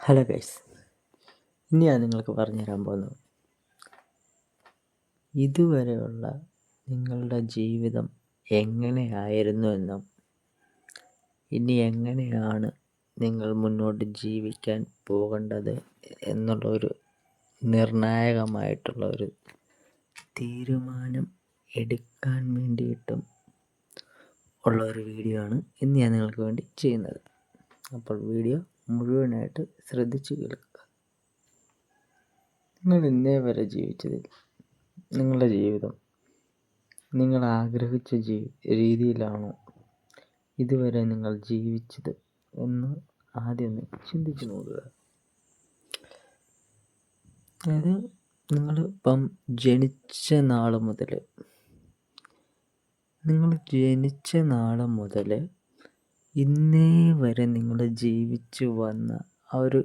Hello guys ഇനി ഞാൻ നിങ്ങൾക്ക് പറഞ്ഞു തരാൻ പോകുന്നത്. ഇതുവരെയുള്ള നിങ്ങളുടെ ജീവിതം എങ്ങനെയായിരുന്നു എന്നും ഇനി എങ്ങനെയാണ് നിങ്ങൾ മുന്നോട്ട് ജീവിക്കാൻ പോകേണ്ടത് എന്നുള്ള ഒരു നിർണായകമായിട്ടുള്ള ഒരു തീരുമാനം എടുക്കാൻ വേണ്ടിയിട്ടും ഉള്ള ഒരു വീഡിയോ ആണ് ഇന്ന് ഞാൻ നിങ്ങൾക്ക് വേണ്ടി ചെയ്യുന്നത്. അപ്പോൾ വീഡിയോ മുഴുവനായിട്ട് ശ്രദ്ധിച്ചു കേൾക്കുക. നിങ്ങൾ ഇന്നേ വരെ ജീവിച്ചതിൽ നിങ്ങളുടെ ജീവിതം നിങ്ങൾ ആഗ്രഹിച്ച ജീ രീതിയിലാണോ? ഇതുവരെ നിങ്ങൾ ജീവിച്ചത് എന്ന് ആദ്യം ചിന്തിച്ചു നോക്കുക. അതായത് നിങ്ങൾ ഇപ്പം ജനിച്ച നാൾ മുതൽ നിങ്ങൾ ജനിച്ച നാൾ മുതൽ ഇന്നേ വരെ നിങ്ങൾ ജീവിച്ചു വന്ന ആ ഒരു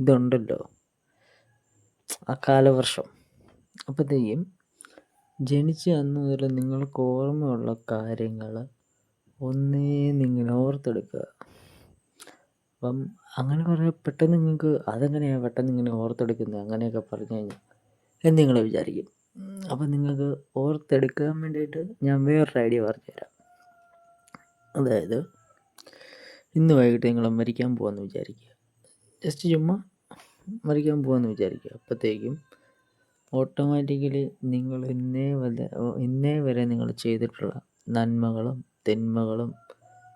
ഇതുണ്ടല്ലോ. ആ കാലവർഷം. അപ്പോഴത്തേക്കും ജനിച്ച അന്ന് മുതൽ നിങ്ങൾക്ക് ഓർമ്മയുള്ള കാര്യങ്ങൾ ഒന്നേ നിങ്ങൾ ഓർത്തെടുക്കുക. അപ്പം അങ്ങനെ പറയാൻ പെട്ടെന്ന് നിങ്ങൾക്ക് അതെങ്ങനെയാണ് പെട്ടെന്ന് ഇങ്ങനെ ഓർത്തെടുക്കുന്നത്? അങ്ങനെയൊക്കെ പറഞ്ഞു കഴിഞ്ഞാൽ എന്ന് നിങ്ങൾ വിചാരിക്കും. അപ്പം നിങ്ങൾക്ക് ഓർത്തെടുക്കാൻ വേണ്ടിയിട്ട് ഞാൻ വേറൊരു ഐഡിയ പറഞ്ഞുതരാം. അതായത് ഇന്ന് വൈകിട്ട് നിങ്ങൾ മരിക്കാൻ പോകാമെന്ന് വിചാരിക്കുക. ജസ്റ്റ് ചുമ്മാ മരിക്കാൻ പോകാമെന്ന് വിചാരിക്കുക. അപ്പോഴത്തേക്കും ഓട്ടോമാറ്റിക്കലി നിങ്ങൾ ഇന്നേ വരെ ഇന്നേ വരെ നിങ്ങൾ ചെയ്തിട്ടുള്ള നന്മകളും തിന്മകളും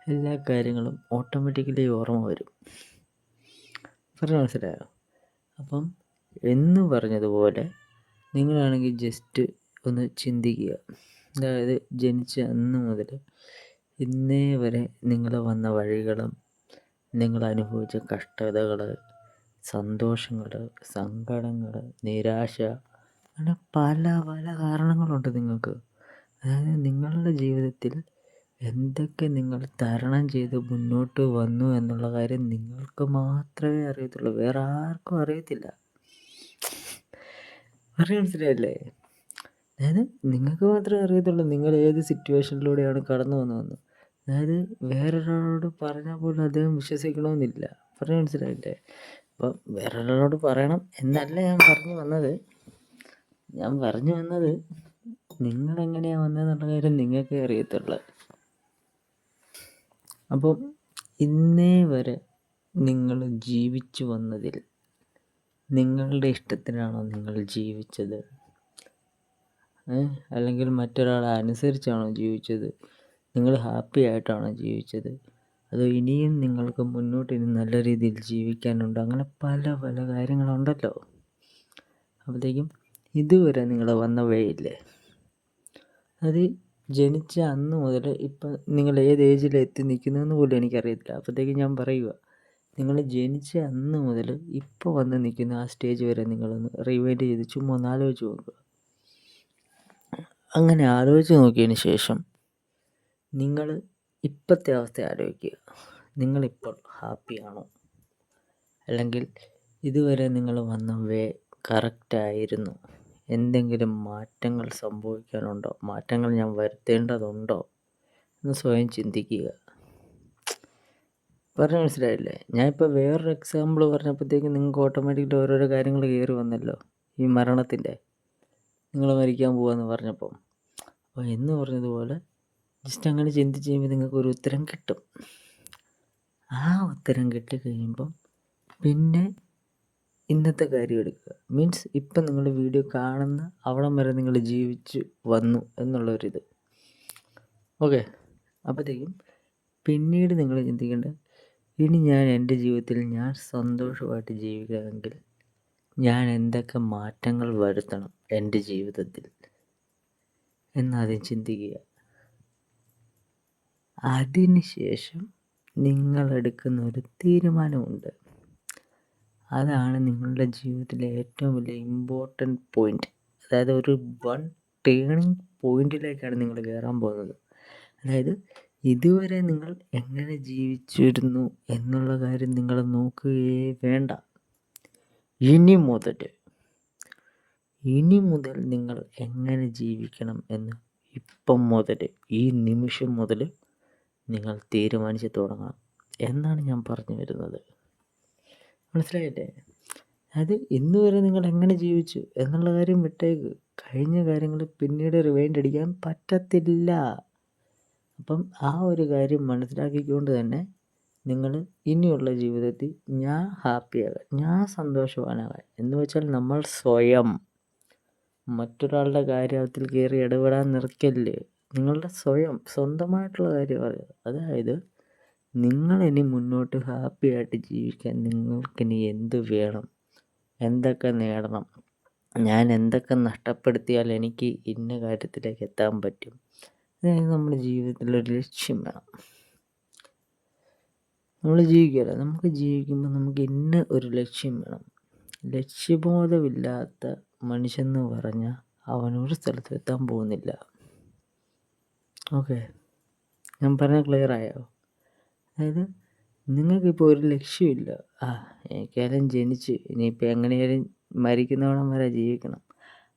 എല്ലാ കാര്യങ്ങളും ഓട്ടോമാറ്റിക്കലി ഓർമ്മ വരും. പറഞ്ഞ മനസ്സിലായോ? അപ്പം എന്ന് പറഞ്ഞതുപോലെ നിങ്ങളാണെങ്കിൽ ജസ്റ്റ് ഒന്ന് ചിന്തിക്കുക. അതായത് ജനിച്ച അന്ന് മുതൽ ഇന്നേ വരെ നിങ്ങൾ വന്ന വഴികളും നിങ്ങൾ അനുഭവിച്ച കഷ്ടതകൾ സന്തോഷങ്ങൾ സങ്കടങ്ങൾ നിരാശ അങ്ങനെ പല പല കാരണങ്ങളുണ്ട് നിങ്ങൾക്ക്. അതായത് നിങ്ങളുടെ ജീവിതത്തിൽ എന്തൊക്കെ നിങ്ങൾ തരണം ചെയ്ത് മുന്നോട്ട് വന്നു എന്നുള്ള കാര്യം നിങ്ങൾക്ക് മാത്രമേ അറിയത്തുള്ളൂ. വേറെ ആർക്കും അറിയത്തില്ല. പറയാൻ മനസ്സിലായില്ലേ? അതായത് നിങ്ങൾക്ക് മാത്രമേ അറിയത്തുള്ളൂ നിങ്ങൾ ഏത് സിറ്റുവേഷനിലൂടെയാണ് കടന്നു വന്നതെന്ന്. അതായത് വേറൊരാളോട് പറഞ്ഞാൽ പോലും അദ്ദേഹം വിശ്വസിക്കണമെന്നില്ല പറഞ്ഞു മനസ്സിലായില്ലേ? അപ്പം വേറൊരാളോട് പറയണം എന്നല്ല ഞാൻ പറഞ്ഞു വന്നത്. ഞാൻ പറഞ്ഞു വന്നത് നിങ്ങളെങ്ങനെയാണ് വന്നതെന്നുള്ള കാര്യം നിങ്ങൾക്കേ അറിയത്തുള്ളൂ. അപ്പം ഇന്നേ വരെ നിങ്ങൾ ജീവിച്ചു വന്നതിൽ നിങ്ങളുടെ ഇഷ്ടത്തിനാണോ നിങ്ങൾ ജീവിച്ചത്? അല്ലെങ്കിൽ മറ്റൊരാളെ അനുസരിച്ചാണോ ജീവിച്ചത്? നിങ്ങൾ ഹാപ്പി ആയിട്ടാണ് ജീവിച്ചത്. അതോ ഇനിയും നിങ്ങൾക്ക് മുന്നോട്ട് ഇനി നല്ല രീതിയിൽ ജീവിക്കാനുണ്ട്. അങ്ങനെ പല പല കാര്യങ്ങളുണ്ടല്ലോ. അപ്പോഴത്തേക്കും ഇതുവരെ നിങ്ങൾ വന്ന വഴിയില്ലേ? അത് ജനിച്ച അന്ന് മുതൽ ഇപ്പം നിങ്ങൾ ഏത് ഏജിൽ എത്തി നിൽക്കുന്നതെന്ന് പോലും എനിക്കറിയത്തില്ല. അപ്പോഴത്തേക്കും ഞാൻ പറയുക നിങ്ങൾ ജനിച്ച അന്ന് മുതൽ ഇപ്പോൾ വന്ന് നിൽക്കുന്ന ആ സ്റ്റേജ് വരെ നിങ്ങളൊന്ന് റിവൈൻഡ് ചെയ്ത് ചുമ്മാ ഒന്ന് ആലോചിച്ച് നോക്കുക അങ്ങനെ ആലോചിച്ച് നോക്കിയതിന് ശേഷം നിങ്ങൾ ഇപ്പോഴത്തെ അവസ്ഥ ആലോചിക്കുക. നിങ്ങളിപ്പോൾ ഹാപ്പിയാണോ? അല്ലെങ്കിൽ ഇതുവരെ നിങ്ങൾ വന്ന വേ കറക്റ്റായിരുന്നു എന്തെങ്കിലും മാറ്റങ്ങൾ സംഭവിക്കാനുണ്ടോ? മാറ്റങ്ങൾ ഞാൻ വരുത്തേണ്ടതുണ്ടോ? എന്ന് സ്വയം ചിന്തിക്കുക. പറഞ്ഞ മനസ്സിലായില്ലേ? ഞാനിപ്പോൾ വേറൊരു എക്സാമ്പിൾ പറഞ്ഞപ്പോഴത്തേക്കും നിങ്ങൾക്ക് ഓട്ടോമാറ്റിക്കലി ഓരോരോ കാര്യങ്ങൾ കയറി വന്നല്ലോ. ഈ മരണത്തിന്റെ. നിങ്ങൾ മരിക്കാൻ പോവാന്ന് പറഞ്ഞപ്പം. അപ്പോൾ എന്ന് പറഞ്ഞതുപോലെ ജസ്റ്റ് അങ്ങനെ ചിന്തിച്ച് കഴിയുമ്പോൾ നിങ്ങൾക്ക് ഒരു ഉത്തരം കിട്ടും. ആ ഉത്തരം കിട്ടി കിട്ടിക്കഴിയുമ്പം പിന്നെ ഇന്നത്തെ കാര്യം എടുക്കുക. മീൻസ് ഇപ്പം നിങ്ങൾ വീഡിയോ കാണുന്ന അവിടം വരെ നിങ്ങൾ ജീവിച്ച് വന്നു എന്നുള്ളൊരിത്. ഓക്കെ അപ്പോഴത്തേക്കും പിന്നീട് നിങ്ങൾ ചിന്തിക്കേണ്ട ഇനി ഞാൻ എന്റെ ജീവിതത്തിൽ ഞാൻ സന്തോഷമായിട്ട് ജീവിക്കണമെങ്കിൽ ഞാൻ എന്തൊക്കെ മാറ്റങ്ങൾ വരുത്തണം എന്റെ ജീവിതത്തിൽ? എന്നാദ്യം ചിന്തിക്കുക. അതിനുശേഷം നിങ്ങളെടുക്കുന്ന ഒരു തീരുമാനമുണ്ട്. അതാണ് നിങ്ങളുടെ ജീവിതത്തിലെ ഏറ്റവും വലിയ ഇമ്പോർട്ടന്റ് പോയിന്റ് അതായത് ഒരു വൺ ടേണിംഗ് പോയിന്റിലേക്കാണ് നിങ്ങൾ കയറാൻ പോകുന്നത്. അതായത് ഇതുവരെ നിങ്ങൾ എങ്ങനെ ജീവിച്ചിരുന്നു എന്നുള്ള കാര്യം നിങ്ങൾ നോക്കുകയേ വേണ്ട. ഇനി മുതൽ ഇനി മുതൽ നിങ്ങൾ എങ്ങനെ ജീവിക്കണം എന്ന് ഇപ്പം മുതൽ ഈ നിമിഷം മുതൽ നിങ്ങൾ തീരുമാനിച്ച് തുടങ്ങണം എന്നാണ് ഞാൻ പറഞ്ഞു വരുന്നത്. മനസ്സിലായില്ലേ? അത് ഇന്ന് വരെ നിങ്ങൾ എങ്ങനെ ജീവിച്ചു? എന്നുള്ള കാര്യം വിട്ടേക്ക്. കഴിഞ്ഞ കാര്യങ്ങൾ പിന്നീട് റിവൈൻഡ് അടിക്കാൻ പറ്റത്തില്ല. അപ്പം ആ ഒരു കാര്യം മനസ്സിലാക്കിക്കൊണ്ട് തന്നെ നിങ്ങൾ ഇനിയുള്ള ജീവിതത്തിൽ ഞാൻ ഹാപ്പിയാകാൻ ഞാൻ സന്തോഷവാനാകാൻ എന്ന് വെച്ചാൽ നമ്മൾ സ്വയം. മറ്റൊരാളുടെ കാര്യത്തിൽ കയറി ഇടപെടാൻ നിൽക്കല്ലേ. നിങ്ങളുടെ സ്വയം സ്വന്തമായിട്ടുള്ള കാര്യം പറയുക. അതായത് നിങ്ങളിനി മുന്നോട്ട് ഹാപ്പി ആയിട്ട് ജീവിക്കാൻ നിങ്ങൾക്കിനി എന്ത് വേണം? എന്തൊക്കെ നേടണം? ഞാൻ എന്തൊക്കെ നഷ്ടപ്പെടുത്തിയാൽ എനിക്ക് ഇന്ന കാര്യത്തിലേക്ക് എത്താൻ പറ്റും? അതായത് നമ്മുടെ ജീവിതത്തിലൊരു ലക്ഷ്യം വേണം. നമ്മൾ ജീവിക്കുകയല്ല നമുക്ക് ജീവിക്കുമ്പോൾ നമുക്ക് ഇന്ന ഒരു ലക്ഷ്യം വേണം. ലക്ഷ്യബോധമില്ലാത്ത മനുഷ്യൻ എന്ന് പറഞ്ഞാൽ അവനൊരു സ്ഥലത്ത് എത്താൻ പോകുന്നില്ല. ഓക്കെ. ഞാൻ ക്ലിയർ ആയോ? അതായത് നിങ്ങൾക്കിപ്പോൾ ഒരു ലക്ഷ്യമില്ല. ആ എനിക്കാലും ജനിച്ച് ഇനിയിപ്പോൾ എങ്ങനെയാലും മരിക്കുന്നവണം വരെ ജീവിക്കണം.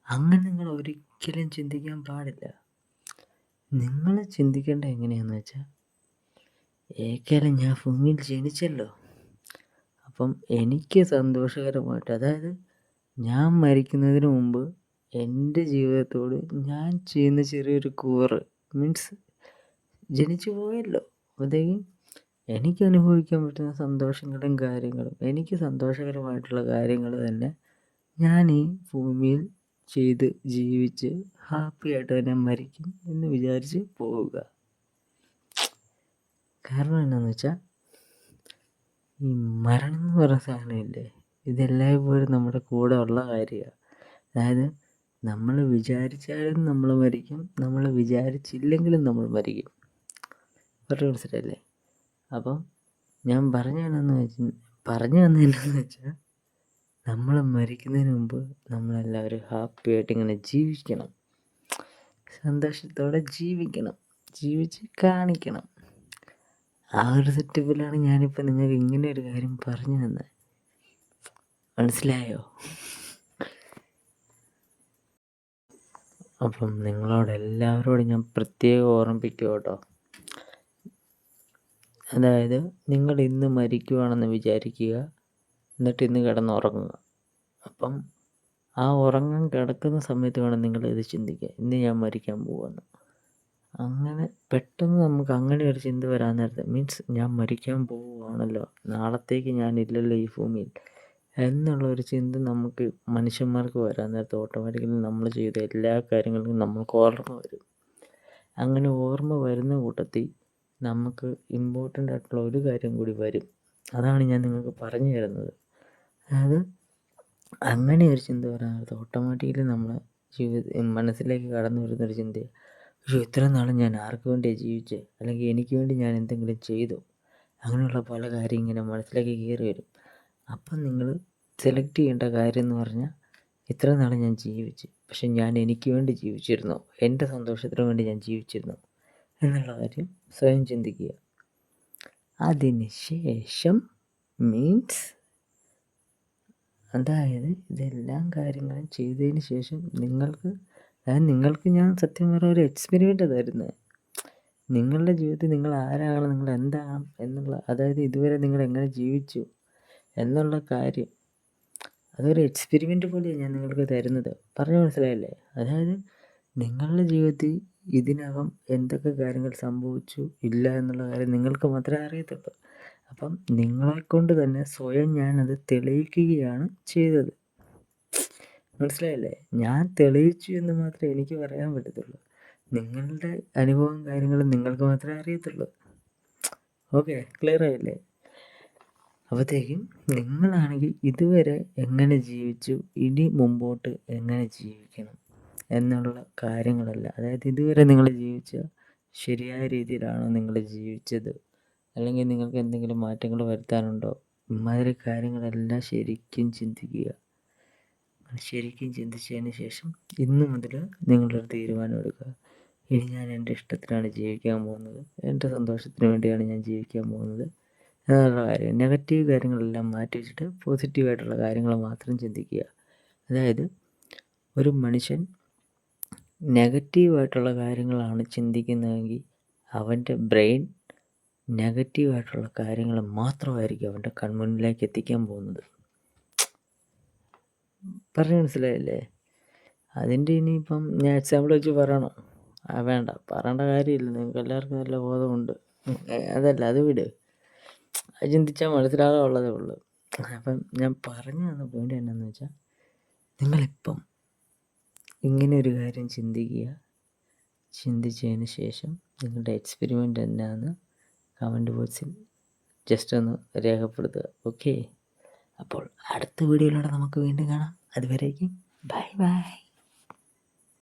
അങ്ങനെ നിങ്ങൾ ഒരിക്കലും ചിന്തിക്കാൻ പാടില്ല. നിങ്ങൾ ചിന്തിക്കേണ്ട എങ്ങനെയാണെന്ന് വെച്ചാൽ ഏക്കാലം ഞാൻ ഭൂമിയിൽ ജനിച്ചല്ലോ. അപ്പം എനിക്ക് സന്തോഷകരമായിട്ട് അതായത് ഞാൻ മരിക്കുന്നതിന് മുമ്പ് എന്റെ ജീവിതത്തോട് ഞാൻ ചെയ്യുന്ന ചെറിയൊരു കൂറ് മീൻസ് ജനിച്ചു പോയല്ലോ. അപ്പോഴത്തേക്കും എനിക്ക് അനുഭവിക്കാൻ പറ്റുന്ന സന്തോഷങ്ങളും കാര്യങ്ങളും എനിക്ക് സന്തോഷകരമായിട്ടുള്ള കാര്യങ്ങൾ തന്നെ ഞാൻ ഈ ഭൂമിയിൽ ചെയ്ത് ജീവിച്ച് ഹാപ്പി ആയിട്ട് തന്നെ മരിക്കും എന്ന് വിചാരിച്ച് പോവുക. കാരണം എന്താണെന്ന് വെച്ചാൽ ഈ മരണം എന്ന് പറയുന്ന സാധനമില്ലേ? ഇതെല്ലായ്പ്പോഴും നമ്മുടെ കൂടെ ഉള്ള കാര്യമാണ്. അതായത് നമ്മൾ വിചാരിച്ചാലും നമ്മൾ മരിക്കും. നമ്മൾ വിചാരിച്ചില്ലെങ്കിലും നമ്മൾ മരിക്കും. പറഞ്ഞു മനസ്സിലല്ലേ അപ്പം ഞാൻ പറഞ്ഞു തന്നെന്ന് വെച്ച് പറഞ്ഞു തന്നെന്ന് വെച്ചാൽ നമ്മൾ മരിക്കുന്നതിന് മുമ്പ് നമ്മളെല്ലാവരും ഹാപ്പി ആയിട്ട് ഇങ്ങനെ ജീവിക്കണം. സന്തോഷത്തോടെ ജീവിക്കണം. ജീവിച്ച് കാണിക്കണം. ആ ഒരു സെറ്റപ്പിലാണ് ഞാനിപ്പോൾ നിങ്ങൾക്ക് ഇങ്ങനെ ഒരു കാര്യം പറഞ്ഞു തന്നത്. മനസ്സിലായോ? അപ്പം നിങ്ങളോട് എല്ലാവരോടും ഞാൻ പ്രത്യേകം ഓർമ്മിപ്പിക്കുക കേട്ടോ. അതായത് നിങ്ങൾ ഇന്ന് മരിക്കുവാണെന്ന് വിചാരിക്കുക എന്നിട്ട് ഇന്ന് കിടന്നുറങ്ങുക. അപ്പം ആ ഉറങ്ങാൻ കിടക്കുന്ന സമയത്ത് വേണം നിങ്ങൾ ഇത് ചിന്തിക്കുക. ഇന്ന് ഞാൻ മരിക്കാൻ പോകുമെന്ന് അങ്ങനെ പെട്ടെന്ന് നമുക്ക് അങ്ങനെ ഒരു ചിന്ത വരാൻ നേരത്തെ മീൻസ് ഞാൻ മരിക്കാൻ പോവുകയാണല്ലോ. നാളത്തേക്ക് ഞാൻ ഇല്ലല്ലോ ഈ ഭൂമിയിൽ. എന്നുള്ള ഒരു ചിന്ത നമുക്ക് മനുഷ്യന്മാർക്ക് വരാൻ നേരത്തെ ഓട്ടോമാറ്റിക്കലി നമ്മൾ ചെയ്ത എല്ലാ കാര്യങ്ങൾക്കും നമ്മൾക്ക് ഓർമ്മ വരും. അങ്ങനെ ഓർമ്മ വരുന്ന കൂട്ടത്തിൽ നമുക്ക് ഇമ്പോർട്ടന്റ് ആയിട്ടുള്ള ഒരു കാര്യം കൂടി വരും. അതാണ് ഞാൻ നിങ്ങൾക്ക് പറഞ്ഞു തരുന്നത്. അതായത് അങ്ങനെ ഒരു ചിന്ത വരാൻ നേരത്തെ ഓട്ടോമാറ്റിക്കലി നമ്മളെ ജീവിത മനസ്സിലേക്ക് കടന്നു വരുന്നൊരു ചിന്തയാണ് പക്ഷേ ഇത്ര നാളും ഞാൻ ആർക്ക് വേണ്ടിയാണ് ജീവിച്ചത് അല്ലെങ്കിൽ എനിക്ക് വേണ്ടി ഞാൻ എന്തെങ്കിലും ചെയ്തു? അങ്ങനെയുള്ള പല കാര്യം ഇങ്ങനെ മനസ്സിലേക്ക് കയറി വരും. അപ്പം നിങ്ങൾ സെലക്ട് ചെയ്യേണ്ട കാര്യം എന്ന് പറഞ്ഞാൽ ഇത്ര നാൾ ഞാൻ ജീവിച്ചു. പക്ഷെ ഞാൻ എനിക്ക് വേണ്ടി ജീവിച്ചിരുന്നു. എന്റെ സന്തോഷത്തിന് വേണ്ടി ഞാൻ ജീവിച്ചിരുന്നു. എന്നുള്ള കാര്യം സ്വയം ചിന്തിക്കുക. അതിന് ശേഷം മീൻസ് അതായത് ഇതെല്ലാം കാര്യങ്ങളും ചെയ്തതിന് ശേഷം നിങ്ങൾക്ക് അതായത് നിങ്ങൾക്ക് ഞാൻ സത്യം പറഞ്ഞ ഒരു എക്സ്പെരിമെന്റ് തരുന്നത് നിങ്ങളുടെ ജീവിതത്തിൽ നിങ്ങൾ ആരാണ് നിങ്ങൾ എന്താണ് എന്നുള്ള അതായത് ഇതുവരെ നിങ്ങൾ എങ്ങനെ ജീവിച്ചു എന്നുള്ള കാര്യം. അതൊരു എക്സ്പെരിമെന്റ് പോലെയാണ് ഞാൻ നിങ്ങൾക്ക് തരുന്നത്. പറഞ്ഞു മനസ്സിലായല്ലേ? അതായത് നിങ്ങളുടെ ജീവിതത്തിൽ ഇതിനകം എന്തൊക്കെ കാര്യങ്ങൾ സംഭവിച്ചു ഇല്ല എന്നുള്ള കാര്യം നിങ്ങൾക്ക് മാത്രമേ അറിയത്തുള്ളൂ. അപ്പം നിങ്ങളെക്കൊണ്ട് തന്നെ സ്വയം ഞാനത് തെളിയിക്കുകയാണ് ചെയ്തത്. മനസ്സിലായില്ലേ? ഞാൻ തെളിയിച്ചു എന്ന് മാത്രമേ എനിക്ക് പറയാൻ പറ്റത്തുള്ളൂ. നിങ്ങളുടെ അനുഭവം കാര്യങ്ങളും നിങ്ങൾക്ക് മാത്രമേ അറിയത്തുള്ളൂ. ഓക്കെ ക്ലിയർ ആയില്ലേ? അപ്പോഴത്തേക്കും നിങ്ങളാണെങ്കിൽ ഇതുവരെ എങ്ങനെ ജീവിച്ചു? ഇനി മുമ്പോട്ട് എങ്ങനെ ജീവിക്കണം? എന്നുള്ള കാര്യങ്ങളല്ല. അതായത് ഇതുവരെ നിങ്ങൾ ജീവിച്ച ശരിയായ രീതിയിലാണോ നിങ്ങൾ ജീവിച്ചത്? അല്ലെങ്കിൽ നിങ്ങൾക്ക് എന്തെങ്കിലും മാറ്റങ്ങൾ വരുത്താനുണ്ടോ? ഇമാതിരി കാര്യങ്ങളെല്ലാം ശരിക്കും ചിന്തിക്കുക. ശരിക്കും ചിന്തിച്ചതിന് ശേഷം ഇന്ന് മുതൽ നിങ്ങളൊരു തീരുമാനമെടുക്കുക. ഇനി ഞാൻ എന്റെ ഇഷ്ടത്തിനാണ് ജീവിക്കാൻ പോകുന്നത്. എന്റെ സന്തോഷത്തിന് വേണ്ടിയാണ് ഞാൻ ജീവിക്കാൻ പോകുന്നത്. എന്നുള്ള കാര്യം നെഗറ്റീവ് കാര്യങ്ങളെല്ലാം മാറ്റി വെച്ചിട്ട് പോസിറ്റീവായിട്ടുള്ള കാര്യങ്ങൾ മാത്രം ചിന്തിക്കുക. അതായത് ഒരു മനുഷ്യൻ നെഗറ്റീവായിട്ടുള്ള കാര്യങ്ങളാണ് ചിന്തിക്കുന്നതെങ്കിൽ അവന്റെ ബ്രെയിൻ നെഗറ്റീവായിട്ടുള്ള കാര്യങ്ങൾ മാത്രമായിരിക്കും അവന്റെ കൺമുന്നിലേക്ക് എത്തിക്കാൻ പോകുന്നത്. പറഞ്ഞു മനസ്സിലായില്ലേ? അതിന്റെ ഇനിയിപ്പം ഞാൻ എക്സാമ്പിൾ വെച്ച് പറയണോ? വേണ്ട. പറയേണ്ട കാര്യമില്ല. നിങ്ങൾക്ക് എല്ലാവർക്കും നല്ല ബോധമുണ്ട്. അതല്ല അത് വിട്. അത് ചിന്തിച്ചാൽ മനസ്സിലാകാനുള്ളതേ ഉള്ളൂ. അപ്പം ഞാൻ പറഞ്ഞു തന്ന പോയിന്റ് എന്നാന്ന് വെച്ചാൽ നിങ്ങളിപ്പം ഇങ്ങനെ ഒരു കാര്യം ചിന്തിക്കുക. ചിന്തിച്ചതിന് ശേഷം നിങ്ങളുടെ എക്സ്പെരിമെന്റ് എന്നാന്ന് കമന്റ് ബോക്സിൽ ജസ്റ്റ് ഒന്ന് രേഖപ്പെടുത്തുക. ഓക്കെ അപ്പോൾ അടുത്ത വീഡിയോയിലൂടെ നമുക്ക് വീണ്ടും കാണാം. അതുവരേക്കും ബൈ ബൈ